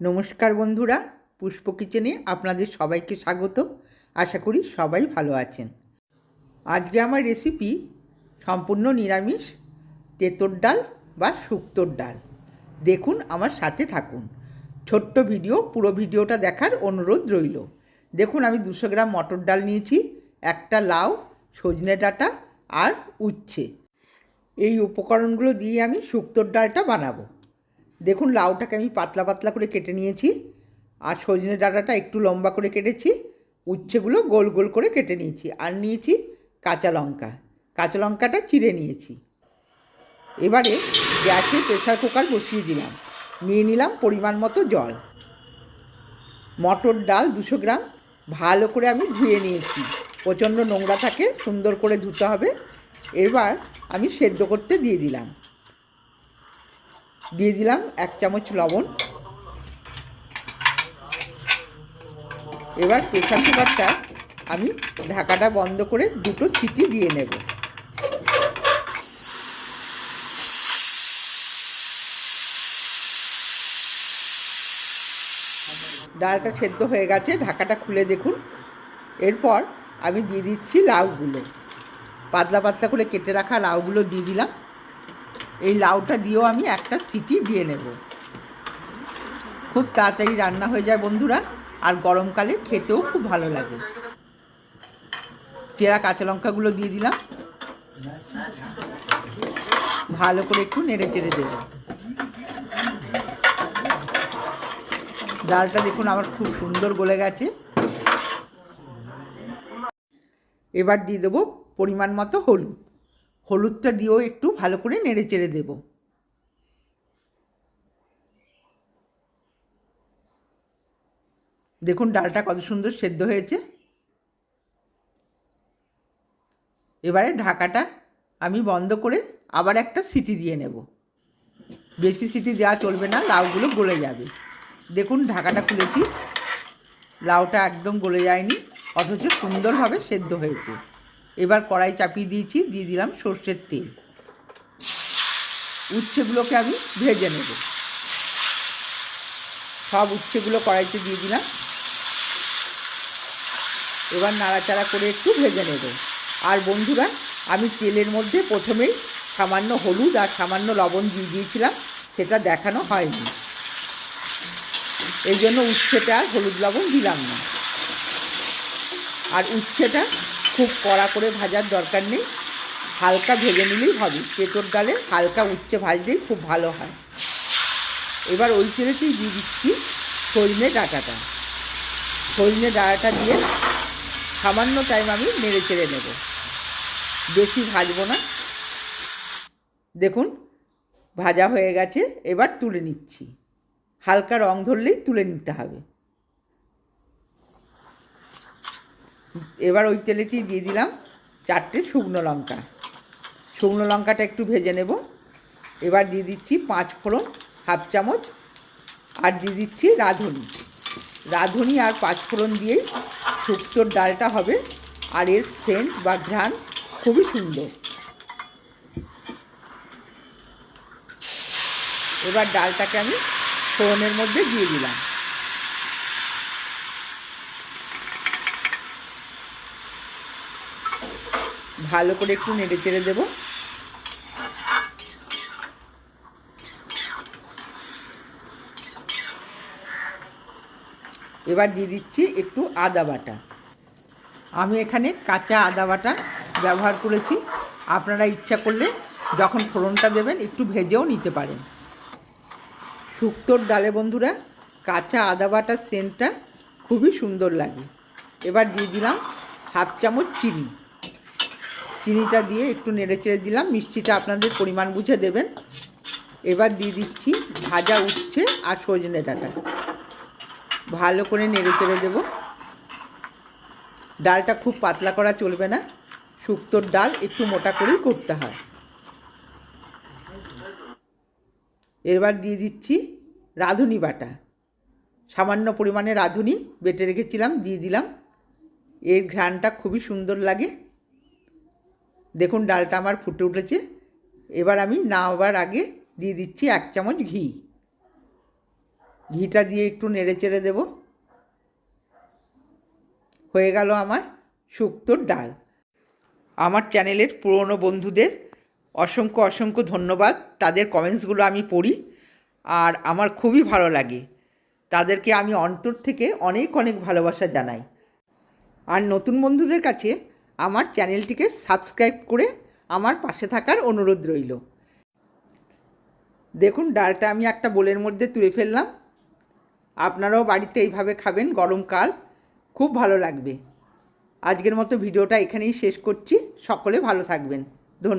নমস্কার বন্ধুরা, পুষ্প কিচেনে আপনাদের সবাইকে স্বাগত। আশা করি সবাই ভালো আছেন। আজকে আমার রেসিপি সম্পূর্ণ নিরামিষ, তেঁতোর ডাল বা শুক্তোর ডাল। দেখুন, আমার সাথে থাকুন। ছোট্ট ভিডিও, পুরো ভিডিওটা দেখার অনুরোধ রইল। দেখুন, আমি দুশো গ্রাম মটর ডাল নিয়েছি, একটা লাউ, সজনে ডাঁটা আর উচ্ছে। এই উপকরণগুলো দিয়ে আমি শুক্তোর ডালটা বানাবো। দেখুন, লাউটাকে আমি পাতলা পাতলা করে কেটে নিয়েছি আর সজনে ডাঁটাটা একটু লম্বা করে কেটেছি। উচ্ছেগুলো গোল গোল করে কেটে নিয়েছি আর নিয়েছি কাঁচা লঙ্কা। কাঁচা লঙ্কাটা চিড়ে নিয়েছি। এবারে গ্যাসে প্রেসার কুকার বসিয়ে দিলাম। নিয়ে নিলাম পরিমাণ মতো জল। মটর ডাল দুশো গ্রাম। ভালো করে আমি ধুয়ে নিয়েছি। প্রচণ্ড নোংরা থাকে, সুন্দর করে ধুতে হবে। এবার আমি সেদ্ধ করতে দিয়ে দিলাম। দিয়ে দিলাম এক চামচ লবণ। এবার প্রেশার কুকারটা আমি ঢাকাটা বন্ধ করে দুটো সিটি দিয়ে নেব। ডালটা সেদ্ধ হয়ে গেছে, ঢাকাটা খুলে দেখুন। এরপর আমি দিয়ে দিচ্ছি লাউগুলো। পাতলা পাতলা করে কেটে রাখা লাউগুলো দিয়ে দিলাম। এই লাউটা দিয়েও আমি একটা সিটি দিয়ে নেব। খুব তাড়াতাড়ি রান্না হয়ে যায় বন্ধুরা, আর গরমকালে খেতেও খুব ভালো লাগে। চেরা কাঁচা লঙ্কাগুলো দিয়ে দিলাম। ভালো করে একটু নেড়ে চেড়ে দেব। ডালটা দেখুন আমার খুব সুন্দর গলে গেছে। এবার দিয়ে দেবো পরিমাণ মতো হলুদ। হলুদটা দিয়েও একটু ভালো করে নেড়ে চেড়ে দেব। দেখুন ডালটা কত সুন্দর সেদ্ধ হয়েছে। এবারে ঢাকাটা আমি বন্ধ করে আবার একটা সিটি দিয়ে নেব। বেশি সিটি দেওয়া চলবে না, লাউগুলো গলে যাবে। দেখুন ঢাকাটা খুলেছি, লাউটা একদম গলে যায়নি, অথচ সুন্দরভাবে সেদ্ধ হয়েছে। এবার কড়াই চাপিয়ে দিয়েছি, দিয়ে দিলাম সর্ষের তেল। উচ্ছেগুলোকে আমি ভেজে নেব। সব উচ্ছেগুলো কড়াইতে দিয়ে দিলাম। এবার নাড়াচাড়া করে একটু ভেজে নেব। আর বন্ধুরা, আমি তেলের মধ্যে প্রথমেই সামান্য হলুদ আর সামান্য লবণ দিয়ে দিয়েছিলাম, সেটা দেখানো হয়নি। এই জন্য উচ্ছেটা আর হলুদ লবণ দিলাম না। আর উচ্ছেটা খুব কড়া করে ভাজার দরকার নেই। হালকা ভেজে নিলেই হবে। পেটোর ডালে হালকা উচ্ছে ভাজলেই খুব ভালো হয়। এবার ওই তেলেতেই দিয়ে দিচ্ছি সজনে ডাঁটাটা। সজনে ডাঁটাটা দিয়ে সামান্য টাইম আমি নেড়ে চেড়ে নেব। বেশি ভাজবো না। দেখুন, ভাজা হয়ে গেছে। এবার তুলে নিচ্ছি। হালকা রং ধরলেই তুলে নিতে হবে। এবার ওই তেলেতেই দিয়ে দিলাম? চারটে শুকনো লঙ্কা। শুকনো লঙ্কাটা একটু ভেজে নেব। এবার দিয়ে দিচ্ছি পাঁচ ফোড়ন হাফ চামচ আর দিয়ে দিচ্ছি রাঁধুনি। রাঁধুনি আর পাঁচ ফোড়ন দিয়েই শুক্তোর ডালটা হবে আর এর সেন্ট বা ঘ্রাণ খুবই সুন্দর। এবার ডালটাকে আমি ফোড়নের মধ্যে দিয়ে দিলাম। ভালো করে একটু নেড়ে চেড়ে দেবো। এবার দিয়ে দিচ্ছি একটু আদা বাটা। আমি এখানে কাঁচা আদা বাটা ব্যবহার করেছি। আপনারা ইচ্ছা করলে যখন ফোড়নটা দেবেন একটু ভেজেও নিতে পারেন। শুক্তোর ডালে বন্ধুরা কাঁচা আদা বাটার সেন্টটা খুবই সুন্দর লাগে। এবার দিয়ে দিলাম হাফ চামচ চিনি। চিনিটা দিয়ে একটু নেড়ে চেড়ে দিলাম। মিষ্টিটা আপনাদের পরিমাণ বুঝে দেবেন। এবার দিয়ে দিচ্ছি ভাজা উঠছে আর সজনে ডাটা। ভালো করে নেড়ে চেড়ে দেবো। ডালটা খুব পাতলা করা চলবে না। শুক্তোর ডাল একটু মোটা করেই করতে হয়। এবার দিয়ে দিচ্ছি রাঁধুনি বাটা। সামান্য পরিমাণে রাঁধুনি, বেটে রেখেছিলাম, দিয়ে দিলাম। এর ঘ্রাণটা খুবই সুন্দর লাগে। দেখুন ডালটা আমার ফুটে উঠেছে। এবার আমি নামাবার আগে দিয়ে দিচ্ছি এক চামচ ঘি। ঘিটা দিয়ে একটু নেড়ে চেড়ে দেব। হয়ে গেল আমার শুক্তোর ডাল। আমার চ্যানেলের পুরনো বন্ধুদের অসংখ্য অসংখ্য ধন্যবাদ। তাদের কমেন্টসগুলো আমি পড়ি আর আমার খুবই ভালো লাগে। তাদেরকে আমি অন্তর থেকে অনেক অনেক ভালোবাসা জানাই। আর নতুন বন্ধুদের কাছে আমার চ্যানেলটিকে সাবস্ক্রাইব করে আমার পাশে থাকার অনুরোধ রইল। দেখুন, ডালটা আমি একটা বোলের মধ্যে তুলে ফেললাম। আপনারাও বাড়িতে এইভাবে খাবেন গরমকাল খুব ভালো লাগবে। আজকের মতো ভিডিওটা এখানেই শেষ করছি। সকলে ভালো থাকবেন।